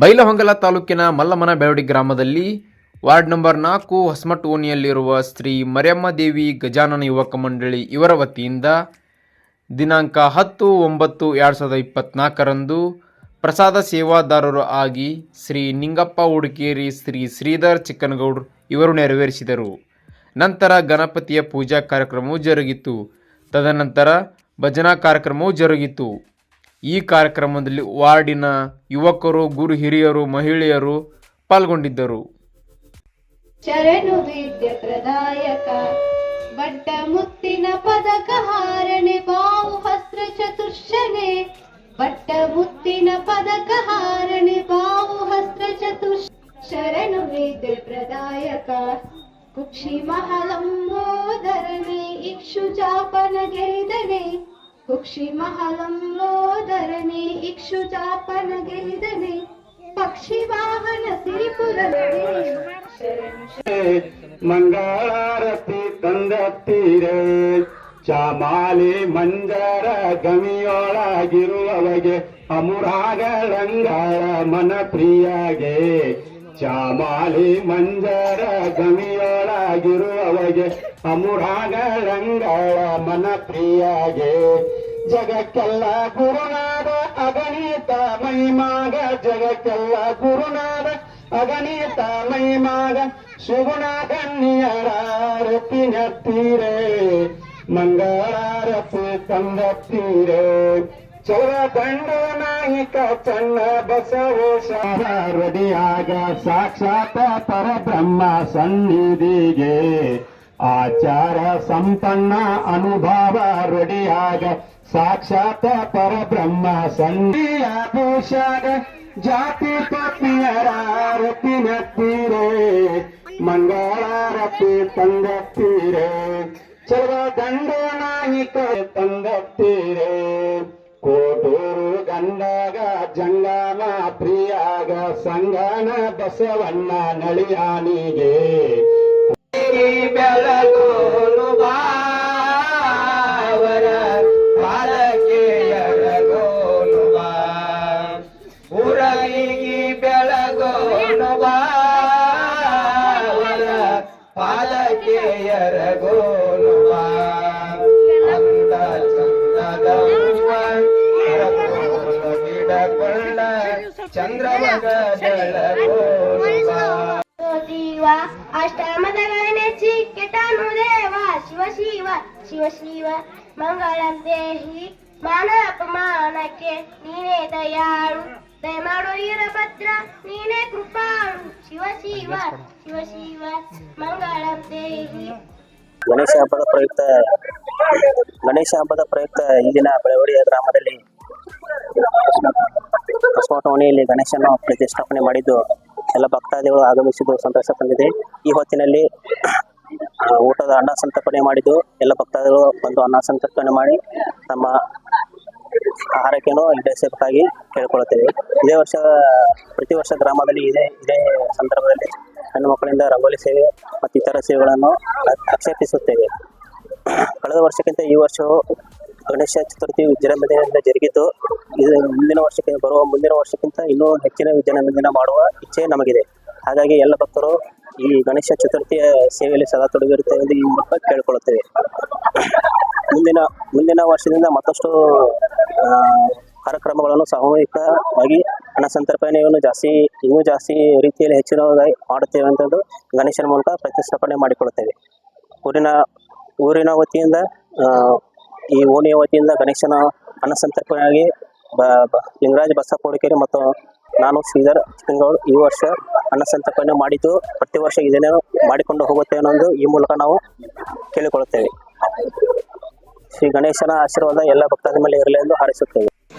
ಬೈಲಹೊಂಗಲ ತಾಲೂಕಿನ ಮಲ್ಲಮನ ಬೆಳವಡಿ ಗ್ರಾಮದಲ್ಲಿ ward number ನಾಲ್ಕು ಹೊಸಮಟ್ ಓಣಿಯಲ್ಲಿರುವ ಶ್ರೀ ಮರಿಯಮ್ಮ ದೇವಿ ಗಜಾನನ ಯುವಕ ಮಂಡಳಿ ಇವರ ವತಿಯಿಂದ ದಿನಾಂಕ ಹತ್ತು ಒಂಬತ್ತು ಎರಡು ಸಾವಿರದ ಇಪ್ಪತ್ತ್ನಾಲ್ಕರಂದು ಪ್ರಸಾದ ಸೇವಾದಾರರು ಆಗಿ ಶ್ರೀ ನಿಂಗಪ್ಪ ಹುಡುಕೇರಿ ಶ್ರೀ ಶ್ರೀಧರ್ ಚಿಕ್ಕನಗೌಡ್ರು ಇವರು ನೆರವೇರಿಸಿದರು. ನಂತರ ಗಣಪತಿಯ ಪೂಜಾ ಕಾರ್ಯಕ್ರಮವು ಜರುಗಿತು. ತದನಂತರ ಭಜನಾ ಕಾರ್ಯಕ್ರಮವೂ ಜರುಗಿತು. ಈ ಕಾರ್ಯಕ್ರಮದಲ್ಲಿ ವಾರ್ಡಿನ ಯುವಕರು, ಗುರು ಹಿರಿಯರು, ಮಹಿಳೆಯರು ಪಾಲ್ಗೊಂಡಿದ್ದರು. ಶರಣು ವಿದ್ಯ ಪ್ರದಾಯಕ ಬಡ್ಡ ಮುತ್ತಿನ ಪದಕ ಹಾರಣೆ, ಬಾವು ಹಸ್ತ್ರ ಚತುರ್ಶನೆ ಬಟ್ಟ ಮುತ್ತಿನ ಪದಕ ಹಾರಣೆ, ಬಾವು ಹಸ್ತ್ರ ಚತುರ್ಶ ಶರಣು ವಿದ್ಯ ಪ್ರದಾಯಕ, ಕುಕ್ಷಿ ಮಹಲಂಬೋದರನೆ ಇಕ್ಷು ಚಾಪನ ಗೆರಿದನೆ ಕುಕ್ಷಿ ಮಹಲಂಬೋದರನೆ ಇಕ್ಷು ಚಾಪನ ಗೆಲಿದನೆ ಪಕ್ಷಿ ವಾಹನ ಶರಣು ಮಂಗಳಾರತಿ ತಂದತ್ತೀರೆ. ಚಾಮಾಲಿ ಮಂಜರ ಗಮಿಯೊಳಗಿರುವವಗೆ ಅಮುರಾಗಳಂಗಳ ಮನ ಪ್ರಿಯಗೆ. ಚಾಮಾಲಿ ಮಂಜರ ಗಮಿಯೊಳಗಿರುವವಗೆ ಅಮುರಾಗಳಂಗಳ ಮನ ಪ್ರಿಯಾಗೆ ಜಗಕ್ಕೆಲ್ಲ ಗುರುನಾದ ಅಗಣಿತ ಮೈಮಾಗ, ಜಗಕ್ಕೆಲ್ಲ ಗುರುನಾದ ಅಗಣಿತ ಮೈಮಾಗ ಸುಗುಣ ಗಣ್ಯರಾರತಿ ನತ್ತೀರೆ ಮಂಗಳಾರತಿ ತಂದತ್ತೀರೆ ಚೌರ ದಂಡ ನಾಯಕ ಚನ್ನ ಬಸವೇಶ ರಡಿಯಾಗ ಸಾಕ್ಷಾತ್ ಪರಬ್ರಹ್ಮ ಸನ್ನಿಧಿಗೆ ಆಚಾರ ಸಂಪನ್ನ ಅನುಭವ ರಡಿಯಾಗ ಸಾಕ್ಷಾತ್ ಪರಬ್ರಹ್ಮ ಸಂಧಿಯ ಭೂಷಾಗ ಜಾತಿ ಪತ್ನಿಯರಾರತಿ ನತ್ತೀರೆ ಮಂಗಳಾರತಿ ತಂದತ್ತೀರೆ ಚಲೋ ನಾಯಿಕ ತಂದತ್ತೀರೆ ಸಂಗನ ಬಸವಣ್ಣ ನಳಿಯಾನಿಗೆ ಬೆಳಗೋನು ದೇವ ಅಷ್ಟಮದ ಗಣೇಶಿ ಕೆಟನು ದೇವ. ಶಿವ ಶಿವ ಶಿವ ಶಿವ. ಮಂಗಳಂ ದೇಹಿ ಮಾನ ಅಪಮಾನಕ್ಕೆ ನೀನೇ ದಯಾಳು. ದಯಮಾಡು ವೀರಭದ್ರ, ನೀನೇ ಕೃಪಾಳು. ಶಿವ ಶಿವ ಶಿವ ಶಿವ. ಮಂಗಳ ದೇಹಿ. ಗಣೇಶ ಹಬ್ಬದ ಪ್ರಯುಕ್ತ ಗಣೇಶ ಹಬ್ಬದ ಪ್ರಯುಕ್ತ ದಿನ ಬೆಳವಡಿಯ ಗ್ರಾಮದಲ್ಲಿ ಹೊಸಕೋಟವಣಿಯಲ್ಲಿ ಗಣೇಶನ ಪ್ರತಿಷ್ಠಾಪನೆ ಮಾಡಿದ್ದು ಎಲ್ಲ ಭಕ್ತಾದಿಗಳು ಆಗಮಿಸಿದ್ದು ಸಂತೋಷ ತಂದಿದೆ. ಈ ಹೊತ್ತಿನಲ್ಲಿ ಊಟದ ಅನ್ನ ಸಂತರ್ಪಣೆ ಮಾಡಿದ್ದು, ಎಲ್ಲ ಭಕ್ತಾದಿಗಳು ಬಂದು ಅನ್ನ ಸಂತರ್ಪಣೆ ಮಾಡಿ ತಮ್ಮ ಆಹಾರಕ್ಕೇನೋ ಈಡೇರಿಸಬೇಕಾಗಿ ಕೇಳಿಕೊಳ್ಳುತ್ತೇವೆ. ಇದೇ ವರ್ಷ, ಪ್ರತಿ ವರ್ಷ ಗ್ರಾಮದಲ್ಲಿ ಇದೇ ಇದೇ ಸಂದರ್ಭದಲ್ಲಿ ಹೆಣ್ಣು ಮಕ್ಕಳಿಂದ ರಂಗೋಲಿ ಸೇವೆ ಮತ್ತು ಇತರ ಸೇವೆಗಳನ್ನು ಆಕ್ಷೇಪಿಸುತ್ತೇವೆ ಕಳೆದ ವರ್ಷಕ್ಕಿಂತ ಈ ವರ್ಷವು ಗಣೇಶ ಚತುರ್ಥಿ ವಿಜೃಂಭಣೆಯಿಂದ ಜರುಗಿತು ಇದು ಮುಂದಿನ ವರ್ಷಕ್ಕೆ ಬರುವ ಮುಂದಿನ ವರ್ಷಕ್ಕಿಂತ ಇನ್ನೂ ಹೆಚ್ಚಿನ ವಿಜೃಂಭಣೆಯಿಂದ ಮಾಡುವ ಇಚ್ಛೆ ನಮಗಿದೆ. ಹಾಗಾಗಿ ಎಲ್ಲ ಭಕ್ತರು ಈ ಗಣೇಶ ಚತುರ್ಥಿಯ ಸೇವೆಯಲ್ಲಿ ಸದಾ ತೊಡಗಿರುತ್ತೇವೆ ಎಂದು ಈ ಮೂಲಕ ಕೇಳಿಕೊಳ್ಳುತ್ತೇವೆ. ಮುಂದಿನ ಮುಂದಿನ ವರ್ಷದಿಂದ ಮತ್ತಷ್ಟು ಕಾರ್ಯಕ್ರಮಗಳನ್ನು ಸಾಮೂಹಿಕವಾಗಿ ಹಣ ಸಂತರ್ಪಣೆಯನ್ನು ಜಾಸ್ತಿ, ಇನ್ನೂ ಜಾಸ್ತಿ ರೀತಿಯಲ್ಲಿ ಹೆಚ್ಚಿನದಾಗಿ ಮಾಡುತ್ತೇವೆ ಅಂತಂದು ಗಣೇಶನ ಮೂಲಕ ಪ್ರತಿಷ್ಠಾಪನೆ ಮಾಡಿಕೊಳ್ಳುತ್ತೇವೆ. ಊರಿನ ಊರಿನ ವತಿಯಿಂದ ಈ ಓಣಿಯ ವತಿಯಿಂದ ಗಣೇಶನ ಅನ್ನ ಸಂತರ್ಪಣೆಯಾಗಿ ಲಿಂಗರಾಜ ಬಸಪ್ಪ ಹುಡುಕೇರಿ ಮತ್ತು ನಾನು ಶ್ರೀಧರ್ ಚಿಕ್ಕನಗೌಡ ಈ ವರ್ಷ ಅನ್ನ ಸಂತರ್ಪಣೆ ಮಾಡಿದ್ದು ಪ್ರತಿ ವರ್ಷ ಇದನ್ನೇ ಮಾಡಿಕೊಂಡು ಹೋಗುತ್ತೇವೆ ಅನ್ನೋದು ಈ ಮೂಲಕ ನಾವು ಕೇಳಿಕೊಳ್ಳುತ್ತೇವೆ. ಶ್ರೀ ಗಣೇಶನ ಆಶೀರ್ವಾದ ಎಲ್ಲ ಭಕ್ತಾದಿ ಮೇಲೆ ಇರಲಿ ಎಂದು ಹಾರೈಸುತ್ತೇವೆ.